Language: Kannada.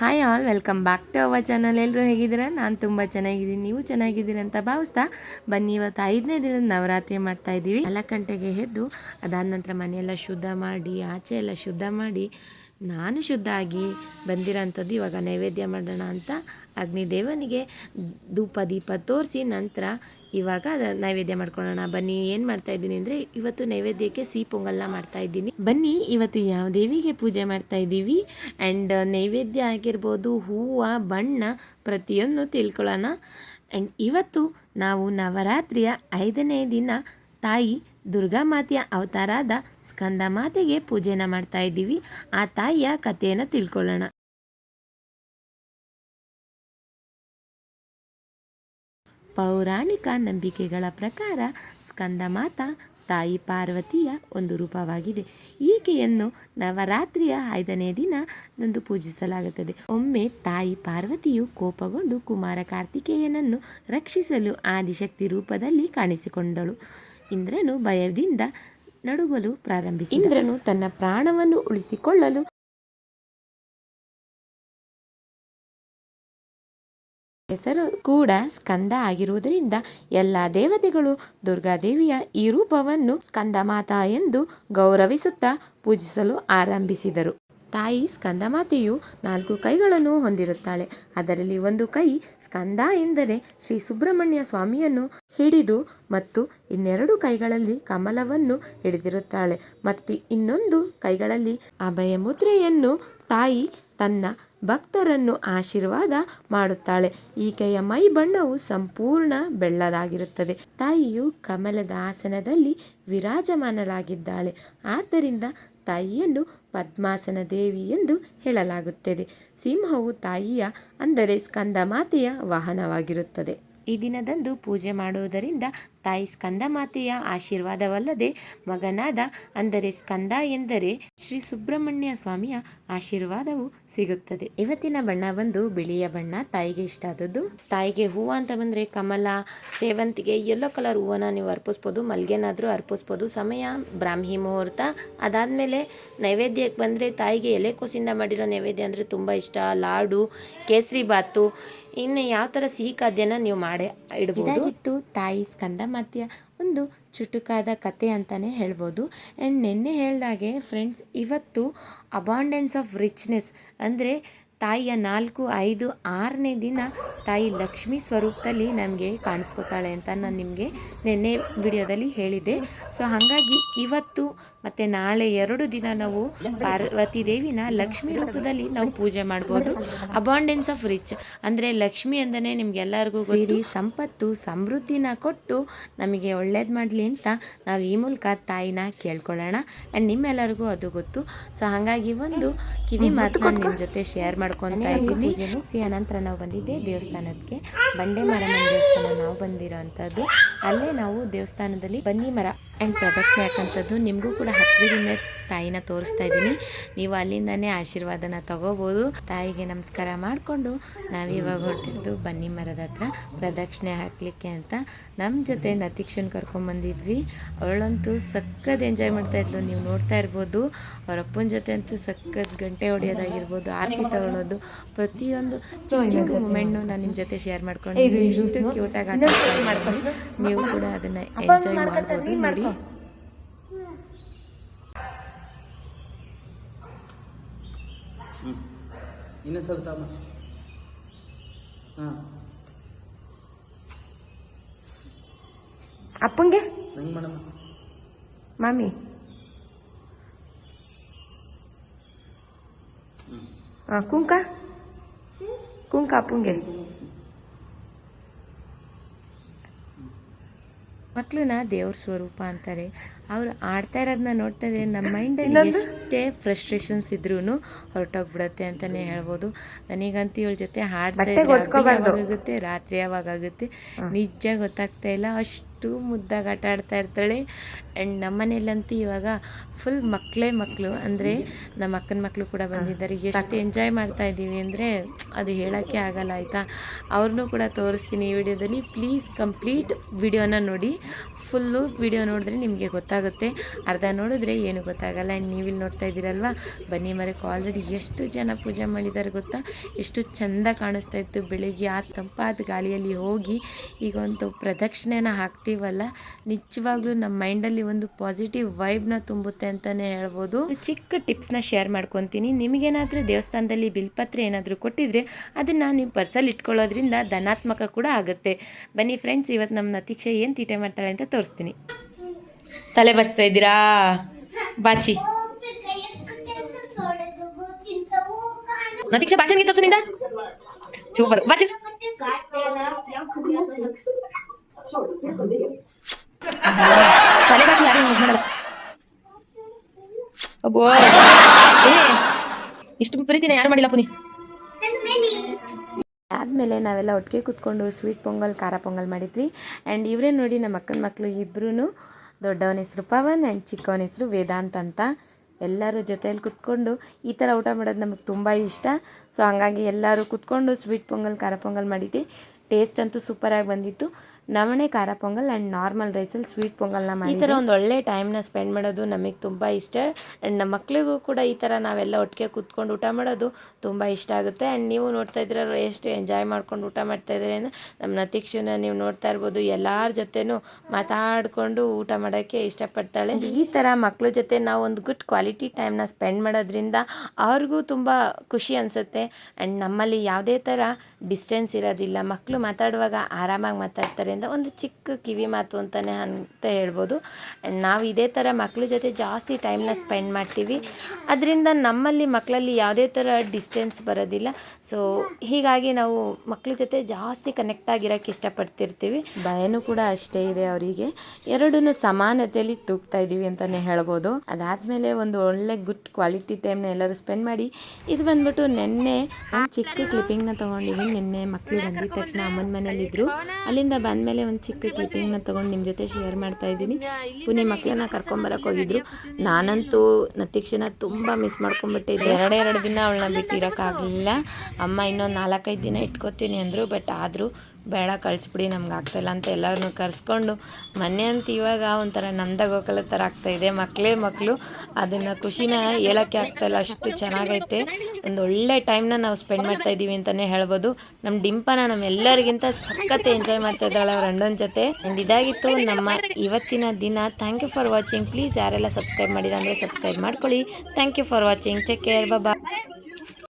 Hi all welcome back to our channel ಎಲ್ಲರೂ ಹೇಗಿದ್ದೀರಾ? ನಾನು ತುಂಬ ಚೆನ್ನಾಗಿದ್ದೀನಿ. ನೀವು ಚೆನ್ನಾಗಿದ್ದೀರಾ ಅಂತ ಭಾವಿಸ್ತಾ ಬನ್ನಿ. ಇವತ್ತು ಐದನೇ ದಿನದ ನವರಾತ್ರಿ ಮಾಡ್ತಾ ಇದ್ದೀವಿ. ನಾಲ್ಕು ಗಂಟೆಗೆ ಎದ್ದು ಅದಾದ ನಂತರ ಮನೆಯೆಲ್ಲ ಶುದ್ಧ ಮಾಡಿ, ಆಚೆ ಎಲ್ಲ ಶುದ್ಧ ಮಾಡಿ, ನಾನು ಶುದ್ಧ ಆಗಿ ಬಂದಿರೋಂಥದ್ದು ಇವಾಗ ನೈವೇದ್ಯ ಮಾಡೋಣ ಅಂತ ಅಗ್ನಿದೇವನಿಗೆ ಧೂಪ ದೀಪ ತೋರಿಸಿ ನಂತರ ಇವಾಗ ನೈವೇದ್ಯ ಮಾಡ್ಕೊಳ್ಳೋಣ ಬನ್ನಿ, ಏನು ಮಾಡ್ತಾ ಇದ್ದೀನಿ ಅಂದರೆ ಇವತ್ತು ನೈವೇದ್ಯಕ್ಕೆ ಸಿಹಿ ಪೊಂಗಲ್ನ ಮಾಡ್ತಾ ಇದ್ದೀನಿ. ಬನ್ನಿ, ಇವತ್ತು ಯಾವ ದೇವಿಗೆ ಪೂಜೆ ಮಾಡ್ತಾ ಇದ್ದೀವಿ. ಆ್ಯಂಡ್ ನೈವೇದ್ಯ ಆಗಿರ್ಬೋದು, ಹೂವು, ಬಣ್ಣ ಪ್ರತಿಯೊಂದು ತಿಳ್ಕೊಳ್ಳೋಣ. ಆ್ಯಂಡ್ ಇವತ್ತು ನಾವು ನವರಾತ್ರಿಯ ಐದನೇ ದಿನ ತಾಯಿ ದುರ್ಗಾ ಮಾತೆಯ ಅವತಾರಾದ ಸ್ಕಂದ ಮಾತೆಗೆ ಪೂಜೆನ ಮಾಡ್ತಾ ಇದ್ದೀವಿ. ಆ ತಾಯಿಯ ಕಥೆಯನ್ನು ತಿಳ್ಕೊಳ್ಳೋಣ. ಪೌರಾಣಿಕ ನಂಬಿಕೆಗಳ ಪ್ರಕಾರ ಸ್ಕಂದಮಾತ ತಾಯಿ ಪಾರ್ವತಿಯ ಒಂದು ರೂಪವಾಗಿದೆ. ಈಕೆಯನ್ನು ನವರಾತ್ರಿಯ ಐದನೇ ದಿನ ನಂದು ಪೂಜಿಸಲಾಗುತ್ತದೆ. ಒಮ್ಮೆ ತಾಯಿ ಪಾರ್ವತಿಯು ಕೋಪಗೊಂಡು ಕುಮಾರ ಕಾರ್ತಿಕೇಯನನ್ನು ರಕ್ಷಿಸಲು ಆದಿಶಕ್ತಿ ರೂಪದಲ್ಲಿ ಕಾಣಿಸಿಕೊಂಡಳು. ಇಂದ್ರನು ಭಯದಿಂದ ನಡುಗಲು ಪ್ರಾರಂಭಿಸಿ ಇಂದ್ರನು ತನ್ನ ಪ್ರಾಣವನ್ನು ಉಳಿಸಿಕೊಳ್ಳಲು ಹೆಸರು ಕೂಡ ಸ್ಕಂದ ಆಗಿರುವುದರಿಂದ ಎಲ್ಲ ದೇವತೆಗಳು ದುರ್ಗಾದೇವಿಯ ಈ ರೂಪವನ್ನು ಸ್ಕಂದ ಮಾತಾ ಎಂದು ಗೌರವಿಸುತ್ತಾ ಪೂಜಿಸಲು ಆರಂಭಿಸಿದರು. ತಾಯಿ ಸ್ಕಂದಮಾತೆಯು ನಾಲ್ಕು ಕೈಗಳನ್ನು ಹೊಂದಿರುತ್ತಾಳೆ. ಅದರಲ್ಲಿ ಒಂದು ಕೈ ಸ್ಕಂದ ಎಂದರೆ ಶ್ರೀ ಸುಬ್ರಹ್ಮಣ್ಯ ಸ್ವಾಮಿಯನ್ನು ಹಿಡಿದು ಮತ್ತು ಇನ್ನೆರಡು ಕೈಗಳಲ್ಲಿ ಕಮಲವನ್ನು ಹಿಡಿದಿರುತ್ತಾಳೆ. ಮತ್ತು ಇನ್ನೊಂದು ಕೈಗಳಲ್ಲಿ ಅಭಯ ಮುದ್ರೆಯನ್ನು ತಾಯಿ ತನ್ನ ಭಕ್ತರನ್ನು ಆಶೀರ್ವಾದ ಮಾಡುತ್ತಾಳೆ. ಈಕೆಯ ಮೈ ಬಣ್ಣವು ಸಂಪೂರ್ಣ ಬೆಳ್ಳದಾಗಿರುತ್ತದೆ ತಾಯಿಯು ಕಮಲದ ಆಸನದಲ್ಲಿ ವಿರಾಜಮಾನಲಾಗಿದ್ದಾಳೆ ಆದ್ದರಿಂದ ತಾಯಿಯನ್ನು ಪದ್ಮಾಸನ ದೇವಿ ಎಂದು ಹೇಳಲಾಗುತ್ತದೆ. ಸಿಂಹವು ತಾಯಿಯ, ಅಂದರೆ ಸ್ಕಂದ ಮಾತೆಯ ವಾಹನವಾಗಿರುತ್ತದೆ. ಈ ದಿನದಂದು ಪೂಜೆ ಮಾಡುವುದರಿಂದ ತಾಯಿ ಸ್ಕಂದ ಮಾತೆಯ ಆಶೀರ್ವಾದವಲ್ಲದೆ ಮಗನಾದ ಅಂದರೆ ಸ್ಕಂದ ಎಂದರೆ ಶ್ರೀ ಸುಬ್ರಹ್ಮಣ್ಯ ಸ್ವಾಮಿಯ ಆಶೀರ್ವಾದವು ಸಿಗುತ್ತದೆ. ಇವತ್ತಿನ ಬಣ್ಣ ಬಂದು ಬಿಳಿಯ ಬಣ್ಣ, ತಾಯಿಗೆ ಇಷ್ಟ ಆದದ್ದು ತಾಯಿಗೆ ಹೂವು ಅಂತ ಬಂದರೆ ಕಮಲ, ಸೇವಂತಿಗೆ, ಎಲ್ಲೋ ಕಲರ್ ಹೂವನ್ನ ನೀವು ಅರ್ಪಿಸ್ಬೋದು, ಮಲ್ಗೆನಾದರೂ ಅರ್ಪಿಸ್ಬೋದು, ಸಮಯ, ಬ್ರಾಹ್ಮಿ ಮುಹೂರ್ತ. ಅದಾದಮೇಲೆ ನೈವೇದ್ಯಕ್ಕೆ ಬಂದರೆ ತಾಯಿಗೆ ಎಲೆಕೋಸಿಂದ ಮಾಡಿರೋ ನೈವೇದ್ಯ ಅಂದರೆ ತುಂಬ ಇಷ್ಟ. ಲಾಡು, ಕೇಸರಿ ಬಾತು, ಇನ್ನು ಯಾವ ಥರ ಸಿಹಿ ಖಾದ್ಯನ ನೀವು ಮಾಡಿ ಇಡಬಹುದು ತಾಯಿ ಸ್ಕಂದ ಮಾತೆಯ ಒಂದು ಚುಟುಕಾದ ಕತೆ ಅಂತಲೇ ಹೇಳ್ಬೋದು. ಆ್ಯಂಡ್ ನಿನ್ನೆ ಹೇಳ್ದಾಗೆ ಫ್ರೆಂಡ್ಸ್ ಇವತ್ತು ಅಬಾಂಡೆನ್ಸ್ ಆಫ್ ರಿಚ್ನೆಸ್ ಅಂದರೆ ತಾಯಿಯ ನಾಲ್ಕು ಐದು ಆರನೇ ದಿನ ತಾಯಿ ಲಕ್ಷ್ಮಿ ಸ್ವರೂಪದಲ್ಲಿ ನಮಗೆ ಕಾಣಿಸ್ಕೊತಾಳೆ ಅಂತ ನಾನು ನಿಮಗೆ ನಿನ್ನೆ ವಿಡಿಯೋದಲ್ಲಿ ಹೇಳಿದ್ದೆ. ಸೊ ಹಾಗಾಗಿ ಇವತ್ತು ಮತ್ತು ನಾಳೆ ಎರಡು ದಿನ ನಾವು ಪಾರ್ವತಿ ದೇವಿನ ಲಕ್ಷ್ಮಿ ರೂಪದಲ್ಲಿ ನಾವು ಪೂಜೆ ಮಾಡ್ಬೋದು. ಅಬಾಂಡೆನ್ಸ್ ಆಫ್ ರಿಚ್ ಅಂದರೆ ಲಕ್ಷ್ಮಿ ಅಂದನೇ ನಿಮಗೆಲ್ಲರಿಗೂ ಗೊತ್ತು. ಸಂಪತ್ತು ಸಮೃದ್ಧಿನ ಕೊಟ್ಟು ನಮಗೆ ಒಳ್ಳೇದು ಮಾಡಲಿ ಅಂತ ನಾವು ಈ ಮೂಲಕ ತಾಯಿನ ಕೇಳ್ಕೊಳ್ಳೋಣ. ಆ್ಯಂಡ್ ನಿಮ್ಮೆಲ್ಲರಿಗೂ ಅದು ಗೊತ್ತು. ಸೊ ಹಾಗಾಗಿ ಒಂದು ಕಿವಿ ಮಾತನ್ನ ನಿಮ್ಮ ಜೊತೆ ಶೇರ್ ಮಾಡ್ಕೊತಾ ಇದ್ದೀನಿ. ಪೂಜೆ ಮುಗಿಸಿ ಅನಂತರ ನಾವು ಬಂದಿದ್ದೆ ದೇವಸ್ಥಾನಕ್ಕೆ. ಬಂಡೆ ಮರ ದೇವಸ್ಥಾನ ನಾವು ಬಂದಿರೋ ಅಂಥದ್ದು ಅಲ್ಲೇ ನಾವು ದೇವಸ್ಥಾನದಲ್ಲಿ ಬನ್ನಿ ಮರ ಆ್ಯಂಡ್ ಪ್ರದಕ್ಷಿಣೆ ಹಾಕಂಥದ್ದು ನಿಮಗೂ ಕೂಡ ಹತ್ತಿರದಿಂದ ತಾಯಿನ ತೋರಿಸ್ತಾ ಇದ್ದೀನಿ. ನೀವು ಅಲ್ಲಿಂದನೇ ಆಶೀರ್ವಾದನ ತಗೋಬೋದು. ತಾಯಿಗೆ ನಮಸ್ಕಾರ ಮಾಡಿಕೊಂಡು ನಾವಿವಾಗ ಹೊರಟಿದ್ದು ಬನ್ನಿ ಮರದ ಹತ್ರ. ಪ್ರದಕ್ಷಿಣೆ ಹಾಕಲಿಕ್ಕೆ ಅಂತ ನಮ್ಮ ಜೊತೆ ನತೀಕ್ಷನ್ ಕರ್ಕೊಂಬಂದಿದ್ವಿ ಅವಳಂತೂ ಸಕ್ಕತ್ ಎಂಜಾಯ್ ಮಾಡ್ತಾ ಇದ್ಲು. ನೀವು ನೋಡ್ತಾ ಇರ್ಬೋದು. ಅವ್ರ ಅಪ್ಪನ ಜೊತೆ ಅಂತೂ ಸಖತ್ ಗಂಟೆ ಹೊಡೆಯೋದಾಗಿರ್ಬೋದು. ಆರತಿ ತಗೊಳ್ಳೋದು ಪ್ರತಿಯೊಂದು ಚಿಕ್ಕ ಚಿಕ್ಕ ಮೂಮೆಂಟ್ನು ನಾನು ನಿಮ್ಮ ಜೊತೆ ಶೇರ್ ಮಾಡ್ಕೊಂಡಿದ್ದೀನಿ ಇಷ್ಟು ಕ್ಯೂಟಾಗಿ ಆಟ ನೀವು ಕೂಡ ಅದನ್ನು ಎಂಜಾಯ್ ಮಾಡ್ಬೋದು. ನೋಡಿ. ಹ್ಞೂ ಇನ್ನೊಂದು ಸ್ವಲ್ಪ ಹಾಂ. ಅಪ್ಪಂಗೆ? ಹೆಂಗೆ ಮೇಡಮ್ ಮಾಮಿ? ಹಾಂ ಕುಂಕ? ಕುಂಕ ಅಪ್ಪಂಗೆ. ಮಕ್ಕಳನ್ನ ದೇವ್ರ ಸ್ವರೂಪ ಅಂತಾರೆ. ಅವ್ರು ಆಡ್ತಾ ಇರೋದನ್ನ ನೋಡ್ತಾ ಇದ್ರೆ ನಮ್ಮ ಮೈಂಡಲ್ಲಿ ಎಷ್ಟೇ ಫ್ರಸ್ಟ್ರೇಷನ್ಸ್ ಇದ್ರೂ ಹೊರಟೋಗ್ಬಿಡತ್ತೆ ಅಂತಲೇ ಹೇಳ್ಬೋದು. ನನಗಂತೂ ಇವಳ ಜೊತೆ ಹಾಡ್ತಾ ಇದ್ರೆ ಆಗುತ್ತೆ ರಾತ್ರಿ ಯಾವಾಗ ಆಗುತ್ತೆ ನಿಜ ಗೊತ್ತಾಗ್ತಾ ಇಲ್ಲ. ಅಷ್ಟು ಮುದ್ದಾಗಿ ಆಟ ಆಡ್ತಾ ಇರ್ತಾಳೆ. ಆ್ಯಂಡ್ ನಮ್ಮನೇಲಂತೂ ಇವಾಗ ಫುಲ್ ಮಕ್ಕಳೇ ಮಕ್ಕಳು. ಅಂದರೆ ನಮ್ಮ ಅಕ್ಕನ ಮಕ್ಕಳು ಕೂಡ ಬಂದಿದ್ದಾರೆ. ಎಷ್ಟು ಎಂಜಾಯ್ ಮಾಡ್ತಾ ಇದ್ದೀವಿ ಅಂದರೆ ಅದು ಹೇಳೋಕ್ಕೆ ಆಗಲ್ಲ ಆಯಿತಾ? ಅವ್ರನ್ನೂ ಕೂಡ ತೋರಿಸ್ತೀನಿ ಈ ವಿಡಿಯೋದಲ್ಲಿ. ಪ್ಲೀಸ್ ಕಂಪ್ಲೀಟ್ ವಿಡಿಯೋನ ನೋಡಿ. ಫುಲ್ಲು ವಿಡಿಯೋ ನೋಡಿದ್ರೆ ನಿಮಗೆ ಗೊತ್ತಾಗುತ್ತೆ. ಅರ್ಧ ನೋಡಿದ್ರೆ ಏನು ಗೊತ್ತಾಗಲ್ಲ. ಆ್ಯಂಡ್ ನೀವಿಲ್ಲಿ ನೋಡ್ತಾ ಇದ್ದೀರಲ್ವ? ಬನ್ನಿ ಮರಕ್ಕೆ ಆಲ್ರೆಡಿ ಎಷ್ಟು ಜನ ಪೂಜೆ ಮಾಡಿದ್ದಾರೆ ಗೊತ್ತಾ? ಎಷ್ಟು ಚೆಂದ ಕಾಣಿಸ್ತಾ ಇತ್ತು. ಬೆಳಿಗ್ಗೆ ಆ ತಂಪಾದ ಗಾಳಿಯಲ್ಲಿ ಹೋಗಿ ಈಗ ಒಂದು ಪ್ರದಕ್ಷಿಣೆನ ಹಾಕ್ತೀವಲ್ಲ? ನಿಜವಾಗ್ಲೂ ನಮ್ಮ ಮೈಂಡಲ್ಲಿ ಒಂದು ಪಾಸಿಟಿವ್ ವೈಬ್ನ ತುಂಬುತ್ತೆ ಅಂತಲೇ ಹೇಳ್ಬೋದು. ಚಿಕ್ಕ ಟಿಪ್ಸ್ನ ಶೇರ್ ಮಾಡ್ಕೊತೀನಿ. ನಿಮಗೇನಾದರೂ ದೇವಸ್ಥಾನದಲ್ಲಿ ಬಿಲ್ಪತ್ರೆ ಏನಾದರೂ ಕೊಟ್ಟಿದ್ರೆ ಅದನ್ನು ನೀವು ಪರ್ಸಲ್ಲಿ ಇಟ್ಕೊಳ್ಳೋದ್ರಿಂದ ಧನಾತ್ಮಕ ಕೂಡ ಆಗುತ್ತೆ. ಬನ್ನಿ ಫ್ರೆಂಡ್ಸ್ ಇವತ್ತು ನಮ್ಮ ನತೀಕ್ಷೆ ಏನು ತೀಟೆ ಮಾಡ್ತಾಳೆ ಅಂತ ತಲೆ ಬರ್ಸ್ತಾ ಇದ್ದೀರಾ? ಬಾಚಿ. ನತೀಕ್ಷೆ ಬಾಚನ್ಗೆ ತೋರ್ಸು ನಿಂದ. ಸೂಪರ್ ಬಾಚಿ. ತಲೆ ಬಾಚಿ, ಯಾರು ಹಿಂಗ್ ಮಾಡಲ್ಲ ಅಬ್ಬೋ. ಏ, ಇಷ್ಟು ಪ್ರೀತಿನ ಯಾರು ಮಾಡಿಲ್ಲ ಪುನಿ ಆದಮೇಲೆ ನಾವೆಲ್ಲ ಒಟ್ಟಿಗೆ ಕೂತ್ಕೊಂಡು ಸ್ವೀಟ್ ಪೊಂಗಲ್, ಖಾರ ಪೊಂಗಲ್ ಮಾಡಿದ್ವಿ. ಆ್ಯಂಡ್ ಇವರೇ ನೋಡಿ ನಮ್ಮ ಅಕ್ಕನ ಮಕ್ಕಳು ಇಬ್ಬರೂ ದೊಡ್ಡವನ ಹೆಸರು ಪವನ್ ಆ್ಯಂಡ್ ಚಿಕ್ಕವನ ಹೆಸರು ವೇದಾಂತ್ ಅಂತ. ಎಲ್ಲರೂ ಜೊತೆಯಲ್ಲಿ ಕುತ್ಕೊಂಡು ಈ ಥರ ಊಟ ಮಾಡೋದು ನಮಗೆ ತುಂಬ ಇಷ್ಟ. ಸೊ ಹಂಗಾಗಿ ಎಲ್ಲರೂ ಕುತ್ಕೊಂಡು ಸ್ವೀಟ್ ಪೊಂಗಲ್, ಖಾರ ಪೊಂಗಲ್ ಮಾಡಿದ್ವಿ. ಟೇಸ್ಟ್ ಅಂತೂ ಸೂಪರಾಗಿ ಬಂದಿತ್ತು. ನವಣೆ ಖಾರ ಪೊಂಗಲ್ ಆ್ಯಂಡ್ ನಾರ್ಮಲ್ ರೈಸಲ್ಲಿ ಸ್ವೀಟ್ ಪೊಂಗಲ್ನ ಮಾಡಿ ಈ ಥರ ಒಂದು ಒಳ್ಳೆ ಟೈಮ್ನ ಸ್ಪೆಂಡ್ ಮಾಡೋದು ನಮಗೆ ತುಂಬ ಇಷ್ಟ. ಆ್ಯಂಡ್ ನಮ್ಮ ಮಕ್ಕಳಿಗೂ ಕೂಡ ಈ ಥರ ನಾವೆಲ್ಲ ಒಟ್ಟಿಗೆ ಕೂತ್ಕೊಂಡು ಊಟ ಮಾಡೋದು ತುಂಬ ಇಷ್ಟ ಆಗುತ್ತೆ. ಆ್ಯಂಡ್ ನೀವು ನೋಡ್ತಾ ಇದ್ರೆ ಎಷ್ಟು ಎಂಜಾಯ್ ಮಾಡ್ಕೊಂಡು ಊಟ ಮಾಡ್ತಾ ಇದ್ದಾರೆ ಅಂದರೆ ನಮ್ಮ ನತೀಕ್ಷನ ನೀವು ನೋಡ್ತಾ ಇರ್ಬೋದು. ಎಲ್ಲರ ಜೊತೆನೂ ಮಾತಾಡಿಕೊಂಡು ಊಟ ಮಾಡೋಕ್ಕೆ ಇಷ್ಟಪಡ್ತಾಳೆ. ಈ ಥರ ಮಕ್ಕಳ ಜೊತೆ ನಾವು ಒಂದು ಗುಡ್ ಕ್ವಾಲಿಟಿ ಟೈಮ್ನ ಸ್ಪೆಂಡ್ ಮಾಡೋದ್ರಿಂದ ಅವ್ರಿಗೂ ತುಂಬ ಖುಷಿ ಅನಿಸುತ್ತೆ. ಆ್ಯಂಡ್ ನಮ್ಮಲ್ಲಿ ಯಾವುದೇ ಥರ ಡಿಸ್ಟೆನ್ಸ್ ಇರೋದಿಲ್ಲ. ಮಕ್ಕಳು ಮಾತಾಡುವಾಗ ಆರಾಮಾಗಿ ಮಾತಾಡ್ತಾರೆ ಅಂತ ಒಂದು ಚಿಕ್ಕ ಕಿವಿ ಮಾತು ಅಂತಲೇ ಅಂತ ಹೇಳ್ಬೋದು. ಆ್ಯಂಡ್ ನಾವು ಇದೇ ಥರ ಮಕ್ಳ ಜೊತೆ ಜಾಸ್ತಿ ಟೈಮ್ನ ಸ್ಪೆಂಡ್ ಮಾಡ್ತೀವಿ. ಅದರಿಂದ ನಮ್ಮಲ್ಲಿ ಮಕ್ಕಳಲ್ಲಿ ಯಾವುದೇ ಥರ ಡಿಸ್ಟೆನ್ಸ್ ಬರೋದಿಲ್ಲ. ಸೊ ಹೀಗಾಗಿ ನಾವು ಮಕ್ಳ ಜೊತೆ ಜಾಸ್ತಿ ಕನೆಕ್ಟ್ ಆಗಿರೋಕ್ಕೆ ಇಷ್ಟಪಡ್ತಿರ್ತೀವಿ. ಭಯನೂ ಕೂಡ ಅಷ್ಟೇ ಇದೆ ಅವರಿಗೆ. ಎರಡೂ ಸಮಾನತೆಯಲ್ಲಿ ತೂಗ್ತಾ ಇದ್ದೀವಿ ಅಂತಲೇ ಹೇಳ್ಬೋದು. ಅದಾದಮೇಲೆ ಒಂದು ಒಳ್ಳೆ ಗುಡ್ ಕ್ವಾಲಿಟಿ ಟೈಮ್ನ ಎಲ್ಲರೂ ಸ್ಪೆಂಡ್ ಮಾಡಿ, ಇದು ಬಂದ್ಬಿಟ್ಟು ನಿನ್ನೆ ಚಿಕ್ಕ ಕ್ಲಿಪ್ಪಿಂಗ್ನ ತೊಗೊಂಡಿದ್ದೀನಿ. ನಿನ್ನೆ ಮಕ್ಕಳು ಬಂದಿದ್ದ ತಕ್ಷಣ ಅಮ್ಮನ ಮನೇಲಿದ್ದರು ಅಲ್ಲಿಂದ ಬಂದಮೇಲೆ ಒಂದು ಚಿಕ್ಕ ಕ್ಲಿಪ್ಪಿಂಗ್ನ ತೊಗೊಂಡು ನಿಮ್ಮ ಜೊತೆ ಶೇರ್ ಮಾಡ್ತಾ ಇದ್ದೀನಿ. ಪುಣೆ ಮಕ್ಕಳನ್ನ ಕರ್ಕೊಂಬರಕ್ಕೆ ಹೋಗಿದ್ರು. ನಾನಂತೂ ನತೀಕ್ಷನ ತುಂಬ ಮಿಸ್ ಮಾಡ್ಕೊಂಡ್ಬಿಟ್ಟಿದ್ದೆ ಎರಡೇ ಎರಡು ದಿನ ಅವಳನ್ನ ಬಿಟ್ಟಿರೋಕ್ಕಾಗಲಿಲ್ಲ. ಅಮ್ಮ ಇನ್ನೊಂದು ನಾಲ್ಕೈದು ದಿನ ಇಟ್ಕೋತೀನಿ ಅಂದರು ಬಟ್ ಆದರೂ ಬೇಡ, ಕಳಿಸ್ಬಿಡಿ, ನಮ್ಗೆ ಆಗ್ತಾಯಿಲ್ಲ ಅಂತ ಎಲ್ಲರನ್ನೂ ಕರೆಸ್ಕೊಂಡು ಮೊನ್ನೆ ಅಂತ ಇವಾಗ ಒಂಥರ ನಂದ ಗೋಕಲ ಥರ ಆಗ್ತಾಯಿದೆ ಮಕ್ಕಳೇ ಮಕ್ಕಳು ಅದನ್ನು ಖುಷಿನ ಹೇಳೋಕ್ಕೆ ಆಗ್ತಾಯಿಲ್ಲ ಅಷ್ಟು ಚೆನ್ನಾಗೈತೆ. ಒಂದು ಒಳ್ಳೆ ಟೈಮ್ನ ನಾವು ಸ್ಪೆಂಡ್ ಮಾಡ್ತಾ ಇದ್ದೀವಿ ಅಂತಲೇ ಹೇಳ್ಬೋದು. ನಮ್ಮ ಡಿಂಪನ ನಮ್ಮೆಲ್ಲರಿಗಿಂತ ಸಖತ್ ಎಂಜಾಯ್ ಮಾಡ್ತಾ ಇದ್ದಾಳೆ ಅವ್ರ ಅಣ್ಣನ ಜೊತೆ. ಆ್ಯಂಡ್ ಇದಾಗಿತ್ತು. ನಮ್ಮ ಇವತ್ತಿನ ದಿನ. Thank you for watching please ಯಾರೆಲ್ಲ ಸಬ್ಸ್ಕ್ರೈಬ್ ಮಾಡಿದ್ರೆ ಅಂದರೆ ಸಬ್ಸ್ಕ್ರೈಬ್ ಮಾಡ್ಕೊಳ್ಳಿ. Thank you for watching take care Baba